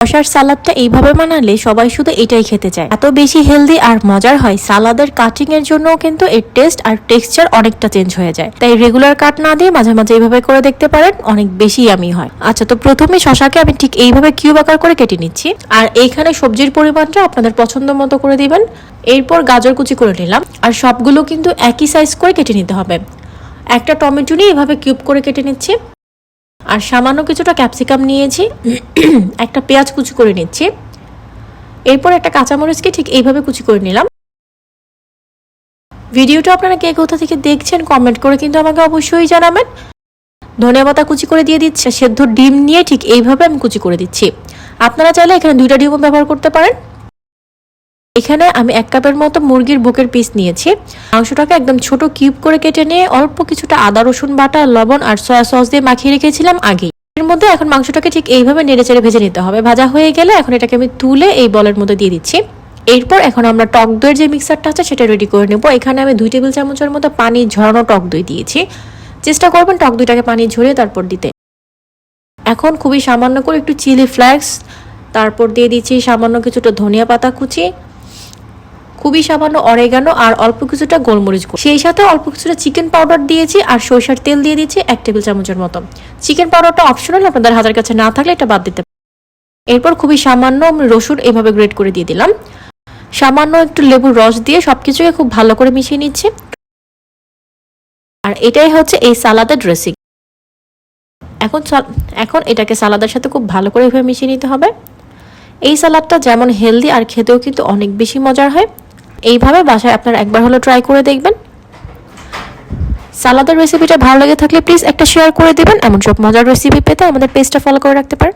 শশার সালাদটা এইভাবে বানালে সবাই শুধু এটাই খেতে চায়। এত বেশি হেলদি আর মজার হয়, সালাদের কাটিং এর জন্যও কিন্তু এর টেস্ট আর টেক্সচার অনেকটা চেঞ্জ হয়ে যায়। তাই রেগুলার কাট না দিয়ে মাঝে মাঝে এইভাবে করে দেখতে পারেন, অনেক বেশি আমি হয়। আচ্ছা তো প্রথমে শশাকে আমি ঠিক এইভাবে কিউব আকার করে কেটে নিচ্ছি। আর এইখানে সবজির পরিমাণটা আপনাদের পছন্দ মতো করে দিবেন। এরপর গাজর কুচি করে নিলাম। আর সবগুলো কিন্তু একই সাইজ করে কেটে নিতে হবে। একটা টমেটো নিয়ে এভাবে কিউব করে কেটে নিচ্ছি। আর সামান্য কিছুটা ক্যাপসিকাম নিয়েছি, একটা পেঁয়াজ কুচি করে নিচ্ছি। এরপর একটা কাঁচামরিচকে ঠিক এইভাবে কুচি করে নিলাম। ভিডিওটা আপনারা কে কোথা থেকে দেখছেন কমেন্ট করে কিন্তু আমাকে অবশ্যই জানাবেন। ধনিয়া পাতা কুচি করে দিয়ে দিচ্ছে সেদ্ধ ডিম নিয়ে ঠিক এইভাবে আমি কুচি করে দিচ্ছি। আপনারা চাইলে এখানে দুইটা ডিমও ব্যবহার করতে পারেন। এখানে আমি এক কাপের মতো মুরগির বুকের পিস নিয়েছি। মাংসটাকে একদম ছোট কিউব করে কেটে নিয়ে অল্প কিছুটা আদা, রসুন বাটা, লবণ আর সয়া সস দিয়ে মাখিয়ে রেখেছিলাম আগে এর মধ্যে এখন মাংসটাকে ঠিক এইভাবে নেড়ে চেড়ে ভেজে নিতে হবে। ভাজা হয়ে গেলে এখন এটাকে আমি তুলে এই বলের মধ্যে দিয়ে দিচ্ছি। এরপর এখন আমরা টক দইয়ের যে মিক্সারটা আছে সেটা রেডি করে নেব। এখানে আমি দুই টেবিল চামচের মতো পানি ঝরানো টক দই দিয়েছি। চেষ্টা করবেন টক দইটাকে পানি ঝরিয়ে তারপর দিতে। এখন খুবই সামান্য করে একটু চিলি ফ্লেক্স তারপর দিয়ে দিচ্ছি সামান্য কিছুটা ধনিয়া পাতা কুচি। খুবই সামান্য অরেগানো আর অল্প কিছুটা গোলমরিচ। সেই সাথে অল্প কিছুটা চিকেন পাউডার দিয়েছি আর সরিষার তেল দিয়ে দিয়েছি এক টেবিল চামচের মতো। চিকেন পাউডারটা অপশনাল আপনাদের হাতের কাছে না থাকলে এটা বাদ দিতে এরপর খুবই সামান্য রসুন এভাবে গ্রেট করে দিয়ে দিলাম। সামান্য একটু লেবুর রস দিয়ে সবকিছুকে খুব ভালো করে মিশিয়ে নিচ্ছি। আর এটাই হচ্ছে এই সালাদের ড্রেসিং এখন এখন এটাকে সালাদের সাথে খুব ভালো করে এভাবে মিশিয়ে নিতে হবে। এই সালাদটা যেমন হেলদি আর খেতেও কিন্তু অনেক বেশি মজার হয়। এইভাবে বাসায় আপনারা একবার হলো ট্রাই করে দেখবেন। সালাদের রেসিপিটা ভালো লেগে থাকলে প্লিজ একটা শেয়ার করে দেবেন। এমন সব মজার রেসিপি পেতে আমাদের পেজটা ফলো করে রাখতে পারেন।